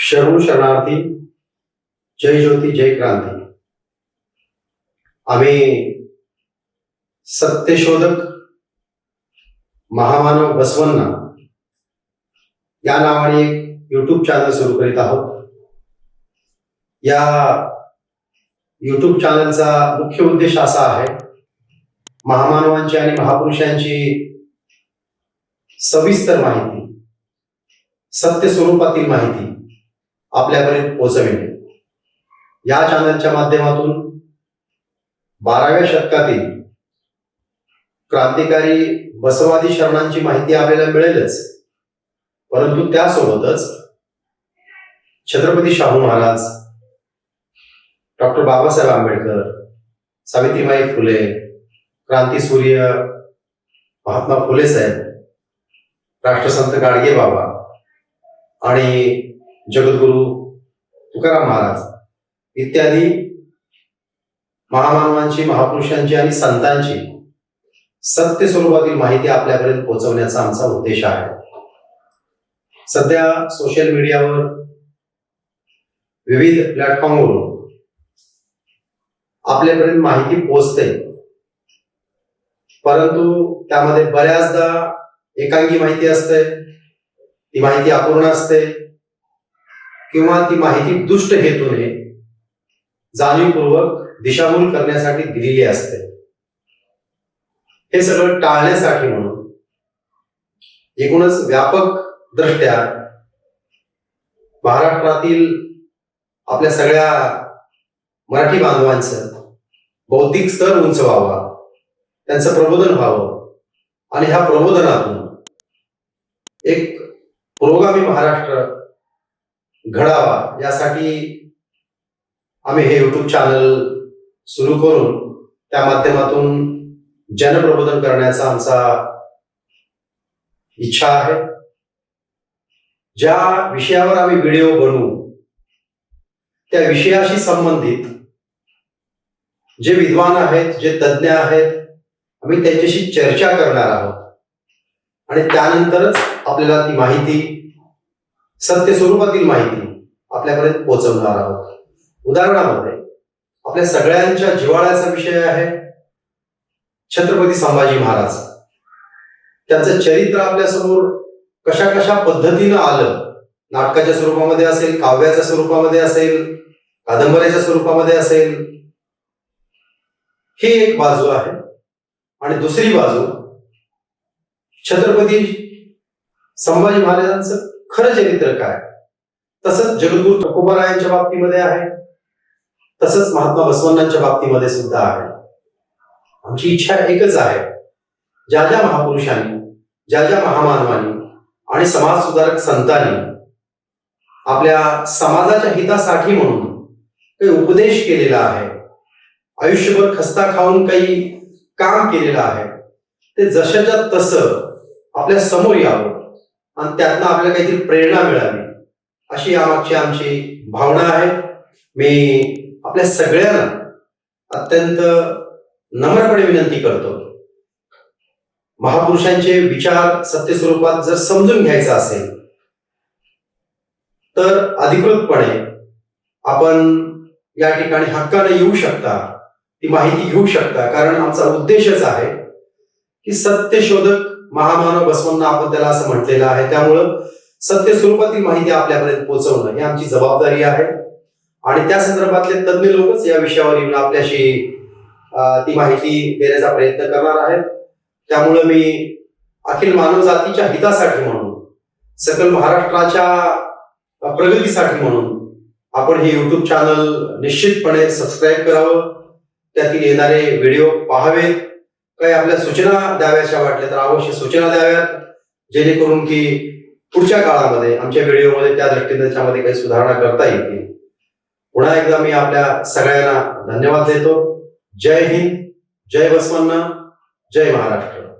शरणू शरणार्थी जय ज्योती जय क्रांती। आम्ही सत्यशोधक महामानव बसवन्ना या नावाने एक युट्यूब चॅनल सुरू करीत आहोत. या युट्यूब चॅनलचा मुख्य उद्देश असा आहे महामानवांची आणि महापुरुषांची सविस्तर माहिती सत्य स्वरूपातील माहिती आपल्यापर्यंत पोहोचविणे या चॅनलच्या माध्यमातून बाराव्या शतकातील क्रांतिकारी बसवादी शरणांची माहिती आपल्याला मिळेलच. परंतु त्यासोबतच छत्रपती शाहू महाराज डॉक्टर बाबासाहेब आंबेडकर सावित्रीबाई फुले क्रांतीसूर्य महात्मा फुले साहेब राष्ट्रसंत गाडगे बाबा आणि जगद्गुरु तुकाराम महाराज इत्यादी महामानवांची महापुरुषांची आणि संतांची सत्य स्वरूपातील माहिती आपल्यापर्यंत पोहोचवण्याचा आमचा उद्देश आहे. सध्या सोशल मीडियावर विविध प्लॅटफॉर्मवरून आपल्यापर्यंत माहिती पोहोचते. परंतु त्यामध्ये बऱ्याचदा एकांगी माहिती असते ती माहिती अपूर्ण असते. किंवा ती माहिती दुष्ट हेतूने जाणीवपूर्वक दिशाभूल करण्यासाठी दिलेली असते. हे सगळं टाळण्यासाठी म्हणून एकूणच व्यापक दृष्ट्या महाराष्ट्रातील आपल्या सगळ्या मराठी बांधवांचं बौद्धिक स्तर उंच व्हावा त्यांचं प्रबोधन व्हावं आणि ह्या प्रबोधनातून एक पुरोगामी महाराष्ट्र घडावा यासाठी आम्ही हे युट्यूब चॅनल सुरू करून त्या माध्यमातून जनप्रबोधन करण्याचा आमचा इच्छा आहे. ज्या विषयावर आम्ही व्हिडिओ बनवू त्या विषयाशी संबंधित जे विद्वान आहेत जे तज्ज्ञ आहेत आम्ही त्यांच्याशी चर्चा करणार आहोत. आणि त्यानंतरच आपल्याला ती माहिती सत्य स्वरूपातील माहिती आपल्यापर्यंत पोहोचवणार आहोत. उदाहरणामध्ये आपल्या सगळ्यांच्या जिव्हाळ्याचा विषय आहे छत्रपती संभाजी महाराज. त्यांचं चरित्र आपल्यासमोर कशा कशा पद्धतीनं आलं? नाटकाच्या स्वरूपामध्ये असेल काव्याच्या स्वरूपामध्ये असेल कादंबऱ्याच्या स्वरूपामध्ये असेल. ही एक बाजू आहे. आणि दुसरी बाजू छत्रपती संभाजी महाराजांचं खरं चरित्र काय? तसंच जगद्गुरु तुकोबारायांच्या बाबतीमध्ये आहे. तसंच महात्मा बसवन्नांच्या बाबतीमध्ये सुद्धा आहे. आमची इच्छा एकच आहे. ज्या ज्या महापुरुषांनी ज्या ज्या महामानवांनी आणि समाज सुधारक संतांनी आपल्या समाजाच्या हितासाठी म्हणून काही उपदेश केलेला आहे आयुष्यभर खस्ता खाऊन काही काम केलेलं आहे ते जशाच्या तसं आपल्यासमोर यावं. आणि त्यातनं आपल्याला काहीतरी प्रेरणा मिळावी अशी यामागची आमची भावना आहे. मी आपल्या सगळ्यांना अत्यंत नम्रपणे विनंती करतो. महापुरुषांचे विचार सत्य स्वरूपात जर समजून घ्यायचा असेल तर अधिकृतपणे आपण या ठिकाणी हक्काने येऊ शकता ती माहिती घेऊ शकता. कारण आमचा उद्देशच आहे की सत्य शोधक महामानव बसवण्णा आपण त्याला असं म्हटलेलं आहे. त्यामुळं सत्य स्वरूपातील माहिती आपल्यापर्यंत पोहोचवणं ही आमची जबाबदारी आहे. आणि त्या संदर्भातले तज्ज्ञ लोकच या विषयावर येऊन आपल्याशी ती माहिती देण्याचा प्रयत्न करणार आहेत. त्यामुळं मी अखिल मानव जातीच्या हितासाठी म्हणून सकल महाराष्ट्राच्या प्रगतीसाठी म्हणून आपण हे युट्यूब चॅनल निश्चितपणे सबस्क्राईब करावं. त्यातील येणारे व्हिडिओ पाहावेत. काही आपल्या सूचना द्याव्याशा वाटल्या तर अवश्य सूचना द्याव्यात जेणेकरून की पुढच्या काळामध्ये आमच्या व्हिडिओमध्ये त्या दृष्टीने त्याच्यामध्ये काही सुधारणा करता येतील. पुन्हा एकदा मी आपल्या सगळ्यांना धन्यवाद देतो. जय हिंद जय बसवन्न जय महाराष्ट्र.